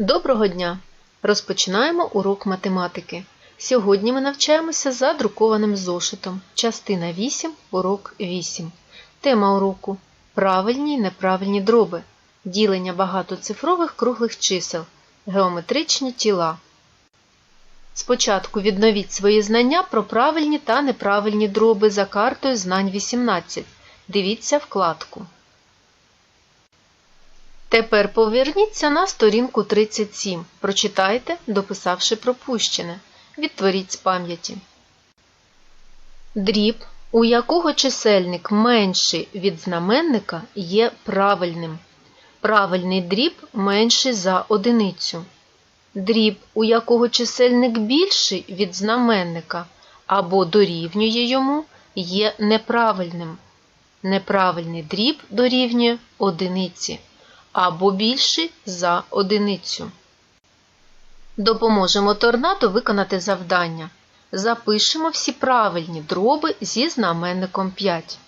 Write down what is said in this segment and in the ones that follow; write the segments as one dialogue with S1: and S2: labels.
S1: Доброго дня! Розпочинаємо урок математики. Сьогодні ми навчаємося за друкованим зошитом. Частина 8, урок 8. Тема уроку Правильні й неправильні дроби. Ділення багатоцифрових круглих чисел. Геометричні тіла. Спочатку відновіть свої знання про правильні та неправильні дроби за картою знань 18. Дивіться вкладку. Тепер поверніться на сторінку 37. Прочитайте, дописавши пропущене. Відтворіть з пам'яті. Дріб, у якого чисельник менший від знаменника, є правильним. Правильний дріб менший за одиницю. Дріб, у якого чисельник більший від знаменника або дорівнює йому, є неправильним. Неправильний дріб дорівнює одиниці або більший за одиницю. Допоможемо торнадо виконати завдання. Запишемо всі правильні дроби зі знаменником 5.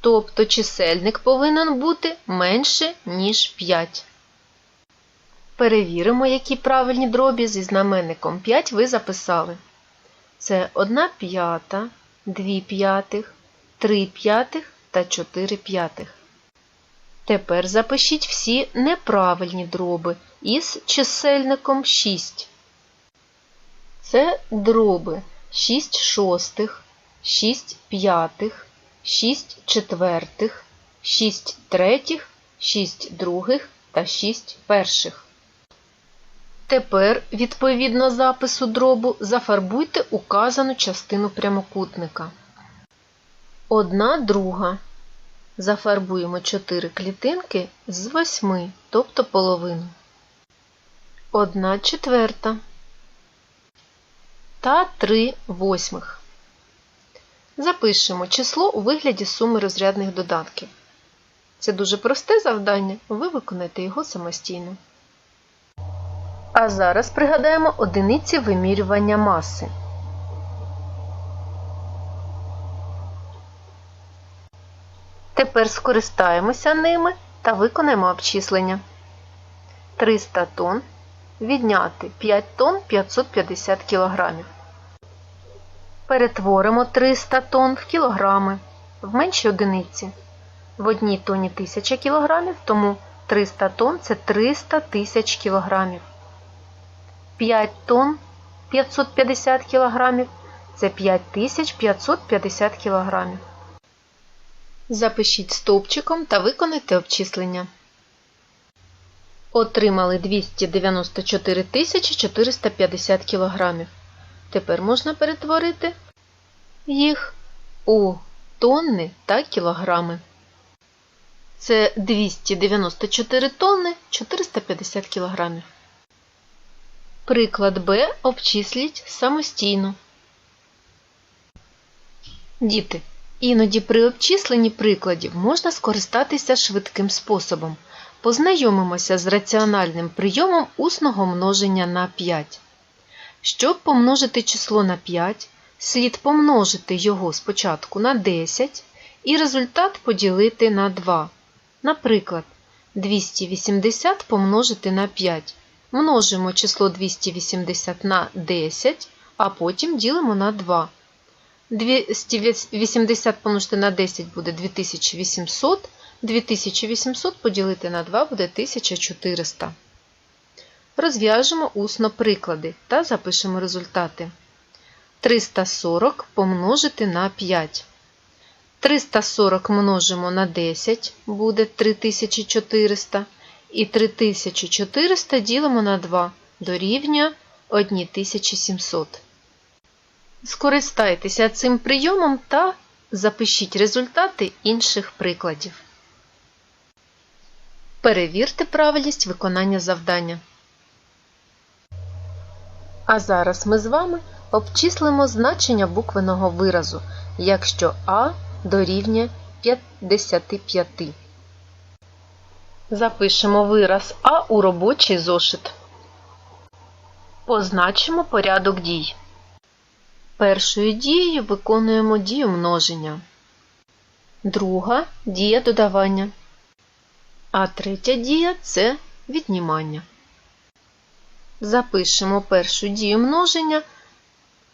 S1: Тобто чисельник повинен бути менше, ніж 5. Перевіримо, які правильні дробі зі знаменником 5 ви записали. Це 1 п'ята, 2 п'ятих, 3 п'ятих та 4 п'ятих. Тепер запишіть всі неправильні дроби із чисельником 6. Це дроби 6 шостих, 6 п'ятих, 6 четвертих, 6 третіх, 6 других та 6 перших. Тепер, відповідно запису дробу, зафарбуйте указану частину прямокутника. Одна друга. Зафарбуємо 4 клітинки з 8, тобто половину. 1 четверта та 3 восьмих. Запишемо число у вигляді суми розрядних додатків. Це дуже просте завдання, ви виконаєте його самостійно. А зараз пригадаємо одиниці вимірювання маси. Тепер скористаємося ними та виконаємо обчислення. 300 тонн відняти 5 тонн 550 кг. Перетворимо 300 тонн в кілограми в менші одиниці. В одній тонні 1000 кг, тому 300 тонн це 300 тисяч кілограмів. 5 тонн 550 кг це 5550 кг. Запишіть стовпчиком та виконайте обчислення. Отримали 294 450 кг. Тепер можна перетворити їх у тонни та кілограми. Це 294 тонни 450 кг. Приклад Б обчисліть самостійно. Діти. Іноді при обчисленні прикладів можна скористатися швидким способом. Познайомимося з раціональним прийомом усного множення на 5. Щоб помножити число на 5, слід помножити його спочатку на 10 і результат поділити на 2. Наприклад, 280 помножити на 5. Множимо число 280 на 10, а потім ділимо на 2. 280 помножити на 10 буде 2800. 2800 поділити на 2 буде 1400. Розв'яжемо усно приклади та запишемо результати. 340 помножити на 5. 340 множимо на 10 буде 3400. І 3400 ділимо на 2 дорівнює 1700. Скористайтеся цим прийомом та запишіть результати інших прикладів. Перевірте правильність виконання завдання. А зараз ми з вами обчислимо значення буквеного виразу, якщо А дорівнює 55. Запишемо вираз А у робочий зошит. Позначимо порядок дій. Першою дією виконуємо дію множення. Друга дія додавання. А третя дія це віднімання. Запишемо першу дію множення,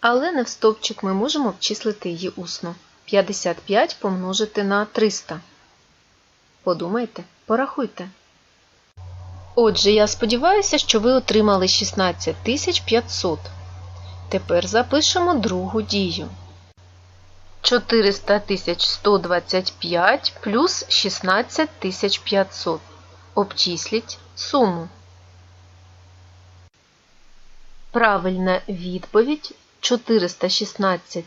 S1: але не в стовпчик ми можемо обчислити її усно. 55 помножити на 300. Подумайте, порахуйте. Отже, я сподіваюся, що ви отримали 16500. Тепер запишемо другу дію. 400 125 плюс 16 500. Обчисліть суму. Правильна відповідь 416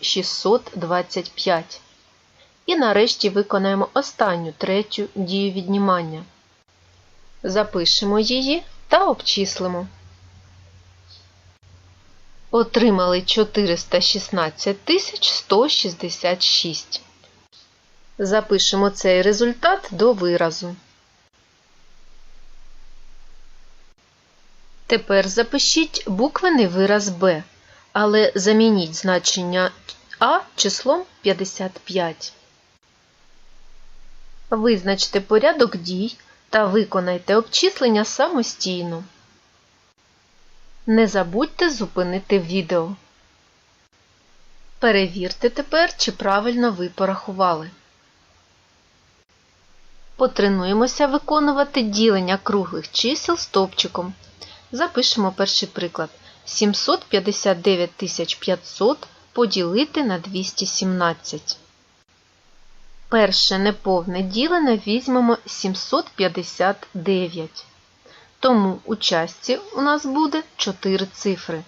S1: 625. І нарешті виконаємо останню третю дію віднімання. Запишемо її та обчислимо. Отримали 416 166. Запишемо цей результат до виразу. Тепер запишіть буквений вираз Б, але замініть значення А числом 55. Визначте порядок дій та виконайте обчислення самостійно. Не забудьте зупинити відео. Перевірте тепер, чи правильно ви порахували. Потренуємося виконувати ділення круглих чисел стовпчиком. Запишемо перший приклад. 759 500 поділити на 217. Перше неповне ділене візьмемо 759. Тому у частці у нас буде 4 цифри.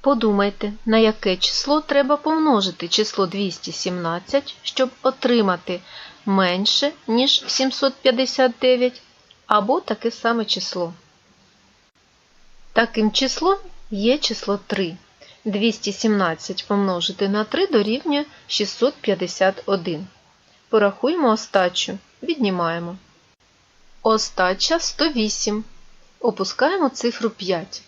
S1: Подумайте, на яке число треба помножити число 217, щоб отримати менше, ніж 759, або таке саме число. Таким числом є число 3. 217 помножити на 3 дорівнює 651. Порахуємо остачу. Віднімаємо. Остача 108. Опускаємо цифру 5.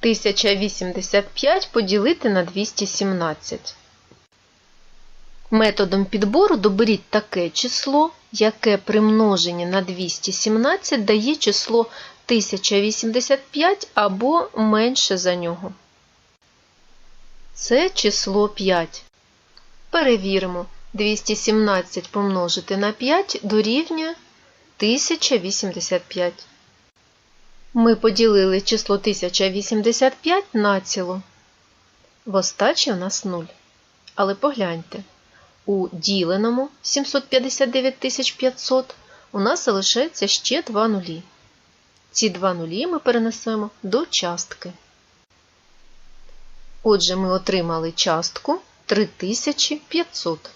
S1: 1085 поділити на 217. Методом підбору доберіть таке число, яке при множенні на 217 дає число 1085 або менше за нього. Це число 5. Перевіримо. 217 помножити на 5 дорівнює 1085. Ми поділили число 1085 на ціло. В остачі у нас 0. Але погляньте, у діленому 759 500 у нас залишається ще два нулі. Ці два нулі ми перенесемо до частки. Отже, ми отримали частку 3500.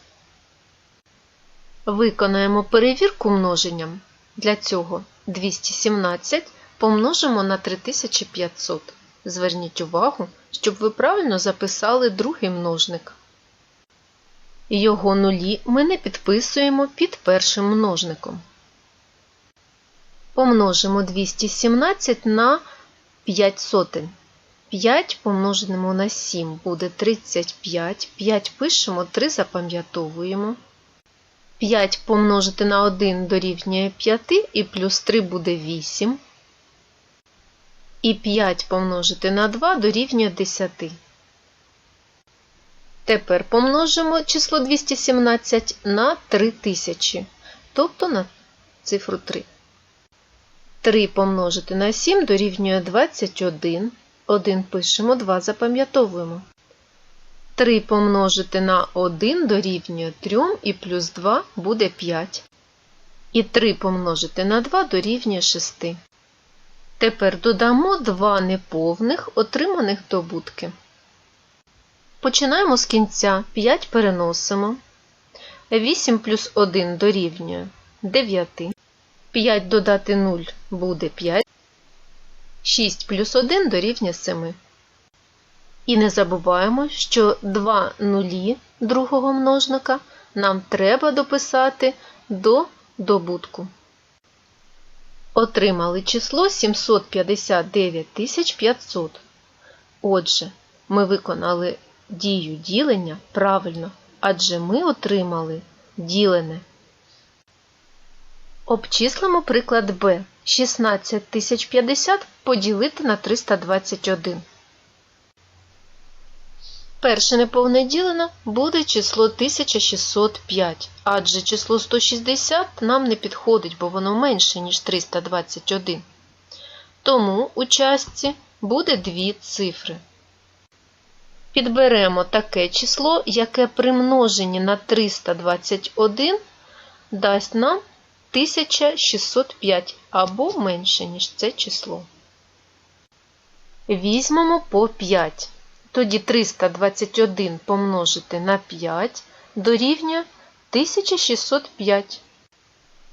S1: Виконаємо перевірку множенням. Для цього 217 помножимо на 3500. Зверніть увагу, щоб ви правильно записали другий множник. Його нулі ми не підписуємо під першим множником. Помножимо 217 на 5 сотень. 5 помножимо на 7 буде 35. 5 пишемо, 3 запам'ятовуємо. 5 помножити на 1 дорівнює 5 і плюс 3 буде 8. І 5 помножити на 2 дорівнює 10. Тепер помножимо число 217 на 3000, тобто на цифру 3. 3 помножити на 7 дорівнює 21. 1 пишемо, 2 запам'ятовуємо. 3 помножити на 1 дорівнює 3 і плюс 2 буде 5. І 3 помножити на 2 дорівнює 6. Тепер додамо 2 неповних отриманих добутки. Починаємо з кінця 5 переносимо. 8 плюс 1 дорівнює 9. 5 додати 0 буде 5. 6 плюс 1 дорівнює 7. І не забуваємо, що 2 нулі другого множника нам треба дописати до добутку. Отримали число 759 500. Отже, ми виконали дію ділення правильно, адже ми отримали ділене. Обчислимо приклад Б. 16050 поділити на 321. Перше неповне ділено буде число 1605, адже число 160 нам не підходить, бо воно менше, ніж 321. Тому у частці буде дві цифри. Підберемо таке число, яке при множенні на 321 дасть нам 1605 або менше, ніж це число. Візьмемо по 5. Тоді 321 помножити на 5 дорівнює 1605.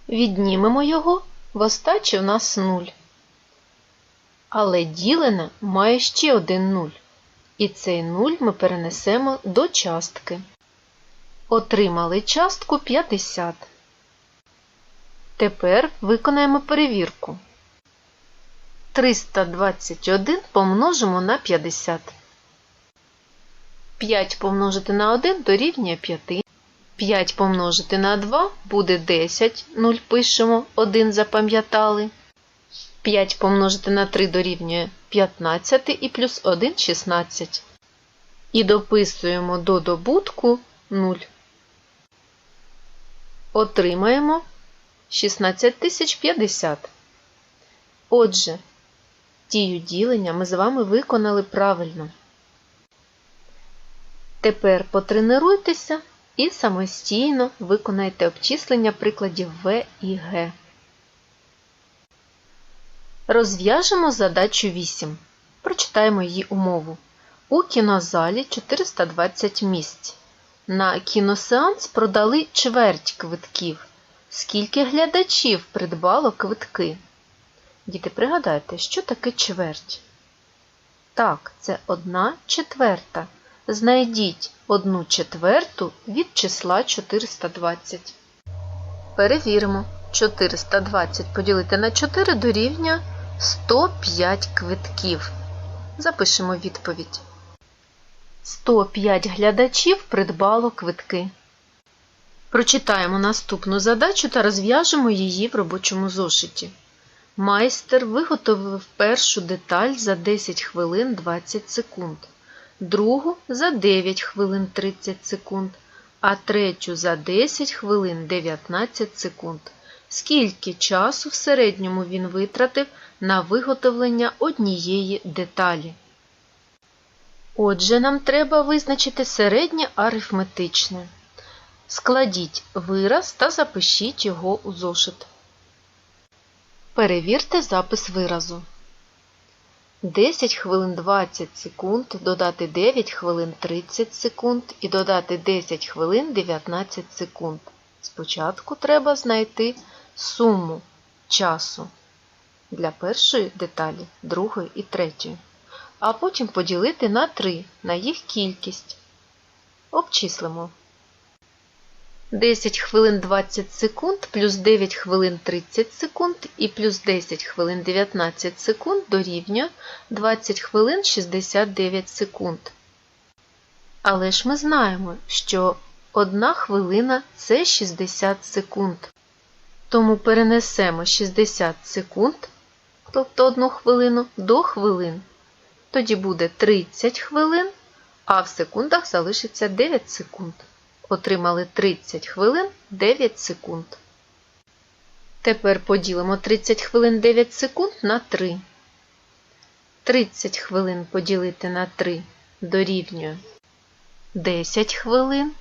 S1: Віднімемо його, в остачі в нас 0. Але ділене має ще один 0. І цей 0 ми перенесемо до частки. Отримали частку 50. Тепер виконаємо перевірку. 321 помножимо на 50. 5 помножити на 1 дорівнює 5. 5 помножити на 2 буде 10. 0 пишемо, 1 запам'ятали. 5 помножити на 3 дорівнює 15 і плюс 1 16. І дописуємо до добутку 0. Отримаємо 16050. Отже, дію ділення ми з вами виконали правильно. Тепер потренуйтеся і самостійно виконайте обчислення прикладів В і Г. Розв'яжемо задачу 8. Прочитаємо її умову. У кінозалі 420 місць. На кіносеанс продали чверть квитків. Скільки глядачів придбало квитки? Діти, пригадайте, що таке чверть? Так, це одна четверта. Знайдіть одну четверту від числа 420. Перевіримо. 420 поділити на 4 дорівнює 105 квитків. Запишемо відповідь. 105 глядачів придбало квитки. Прочитаємо наступну задачу та розв'яжемо її в робочому зошиті. Майстер виготовив першу деталь за 10 хвилин 20 секунд, другу за 9 хвилин 30 секунд, а третю за 10 хвилин 19 секунд. Скільки часу в середньому він витратив на виготовлення однієї деталі? Отже, нам треба визначити середнє арифметичне. Складіть вираз та запишіть його у зошит. Перевірте запис виразу. 10 хвилин 20 секунд, додати 9 хвилин 30 секунд і додати 10 хвилин 19 секунд. Спочатку треба знайти суму часу для першої деталі, другої і третьої, а потім поділити на 3 на їх кількість. Обчислимо. 10 хвилин 20 секунд плюс 9 хвилин 30 секунд і плюс 10 хвилин 19 секунд дорівнює 20 хвилин 69 секунд. Але ж ми знаємо, що 1 хвилина це 60 секунд. Тому перенесемо 60 секунд, тобто 1 хвилину, до хвилин. Тоді буде 30 хвилин, а в секундах залишиться 9 секунд. Отримали 30 хвилин 9 секунд. Тепер поділимо 30 хвилин 9 секунд на 3. 30 хвилин поділити на 3 дорівнює 10 хвилин.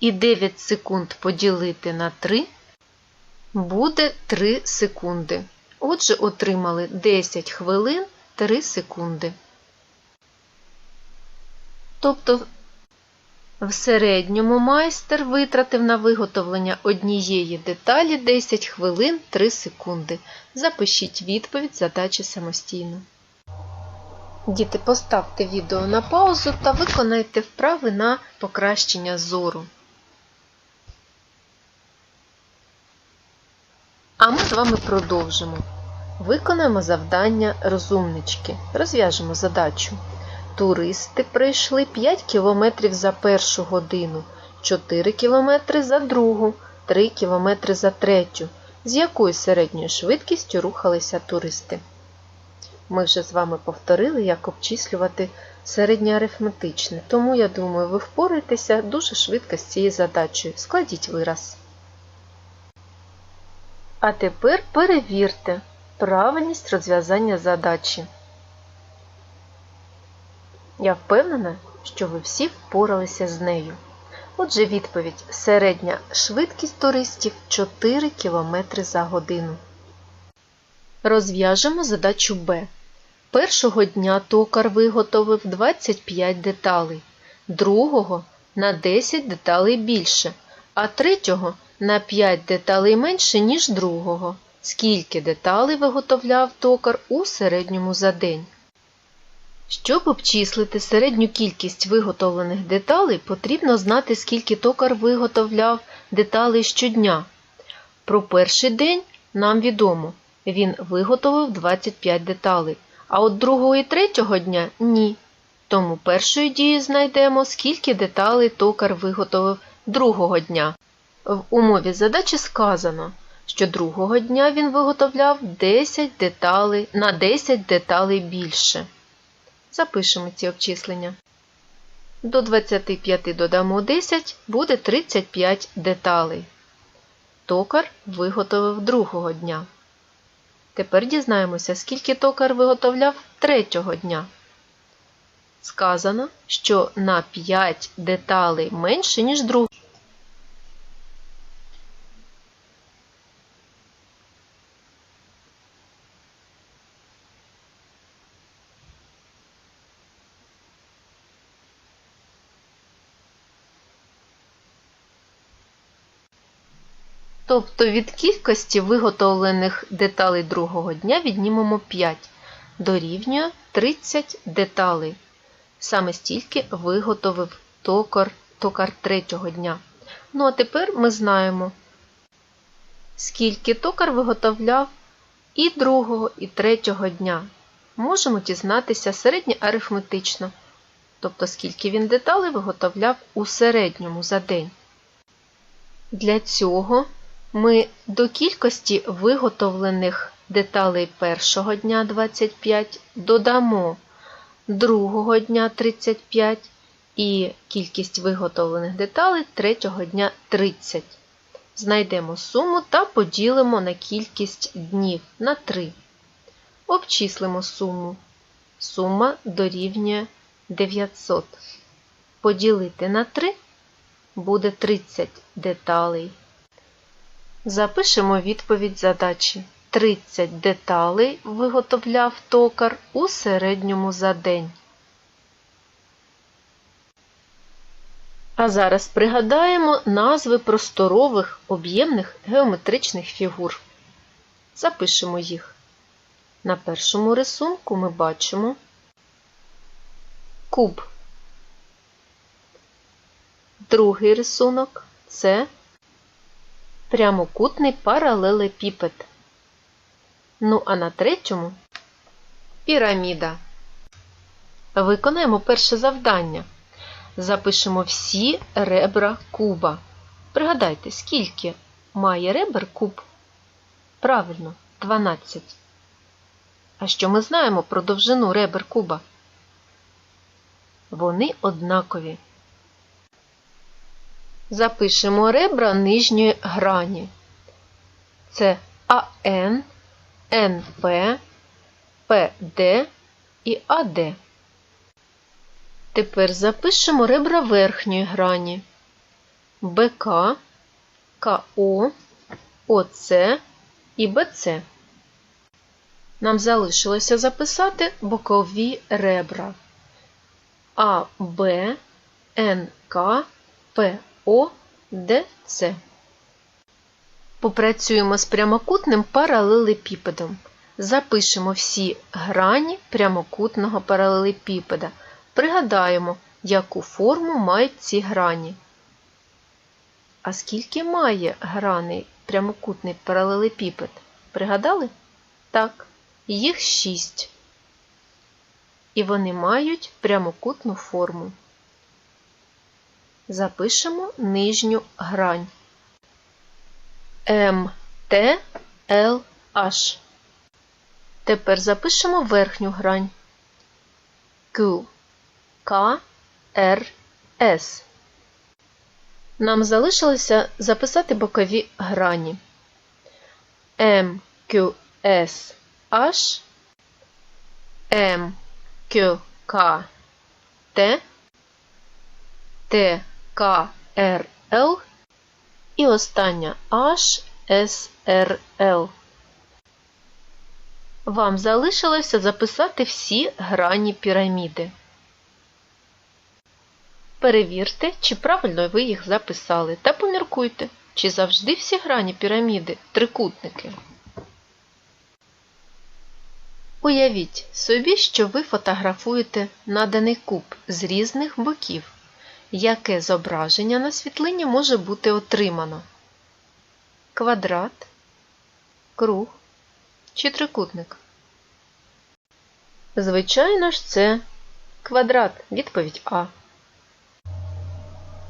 S1: І 9 секунд поділити на 3 буде 3 секунди. Отже, отримали 10 хвилин 3 секунди. Тобто в середньому майстер витратив на виготовлення однієї деталі 10 хвилин 3 секунди. Запишіть відповідь задачі самостійно. Діти, поставте відео на паузу та виконайте вправи на покращення зору. А ми з вами продовжимо. Виконаємо завдання розумнички. Розв'яжемо задачу. Туристи пройшли 5 км за першу годину, 4 км за другу, 3 км за третю. з якою середньою швидкістю рухалися туристи. Ми вже з вами повторили, як обчислювати середнє арифметичне, тому я думаю, ви впораєтеся дуже швидко з цією задачею. Складіть вираз. А тепер перевірте правильність розв'язання задачі. Я впевнена, що ви всі впоралися з нею. Отже, відповідь середня швидкість туристів 4 км за годину. Розв'яжемо задачу Б. Першого дня токар виготовив 25 деталей, другого на 10 деталей більше, а третього на 5 деталей менше, ніж другого. Скільки деталей виготовляв токар у середньому за день? Щоб обчислити середню кількість виготовлених деталей, потрібно знати, скільки токар виготовляв деталей щодня. Про перший день нам відомо, він виготовив 25 деталей, а от другого і третього дня ні. Тому першою дією знайдемо, скільки деталей токар виготовив другого дня. В умові задачі сказано, що другого дня він виготовляв 10 деталей на 10 деталей більше. Запишемо ці обчислення. До 25 додамо 10, буде 35 деталей. Токар виготовив другого дня. Тепер дізнаємося, скільки токар виготовляв третього дня. Сказано, що на 5 деталей менше, ніж другого. Тобто від кількості виготовлених деталей другого дня віднімемо 5, дорівнює 30 деталей. Саме стільки виготовив токар, токар третього дня. Ну а тепер ми знаємо, скільки токар виготовляв і другого, і третього дня. Можемо дізнатися середньоарифметично, тобто скільки він деталей виготовляв у середньому за день. Для цього ми до кількості виготовлених деталей першого дня 25 додамо другого дня 35 і кількість виготовлених деталей третього дня 30. Знайдемо суму та поділимо на кількість днів на 3. Обчислимо суму. Сума дорівнює 900. Поділити на 3 буде 30 деталей. Запишемо відповідь задачі. 30 деталей виготовляв токар у середньому за день. А зараз пригадаємо назви просторових об'ємних геометричних фігур. Запишемо їх. На першому рисунку ми бачимо куб. Другий рисунок це прямокутний паралелепіпед. Ну, а на третьому піраміда. Виконаємо перше завдання. Запишемо всі ребра куба. Пригадайте, скільки має ребер куб? Правильно, 12. А що ми знаємо про довжину ребер куба? Вони однакові. Запишемо ребра нижньої грані. Це АН, НП, ПД і АД. Тепер запишемо ребра верхньої грані БК, КО, ОЦ і БЦ. Нам залишилося записати бокові ребра АБ, НК, ПО, ДЦ. Попрацюємо з прямокутним паралелепіпедом. Запишемо всі грані прямокутного паралелепіпеда. Пригадаємо, яку форму мають ці грані. А скільки має граний прямокутний паралелепіпед? Пригадали? Так, їх шість. І вони мають прямокутну форму. Запишемо нижню грань. Т, Л, H. Тепер запишемо верхню грань. Q, К, Р, С. Нам залишилося записати бокові грані. М, Q, С, H, М, Q, К, Т, Т, К, Р, Л і остання H, S, R, L. Вам залишилося записати всі грані піраміди. Перевірте, чи правильно ви їх записали, та поміркуйте, чи завжди всі грані піраміди трикутники. Уявіть собі, що ви фотографуєте наданий куб з різних боків. Яке зображення на світлині може бути отримано? Квадрат, круг чи трикутник? Звичайно ж, це квадрат. Відповідь А.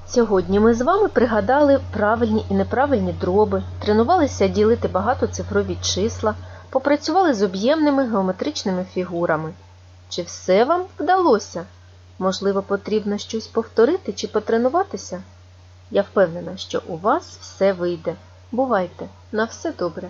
S1: Сьогодні ми з вами пригадали правильні і неправильні дроби, тренувалися ділити багатоцифрові числа, попрацювали з об'ємними геометричними фігурами. Чи все вам вдалося? Можливо, потрібно щось повторити чи потренуватися? Я впевнена, що у вас все вийде. Бувайте! На все добре!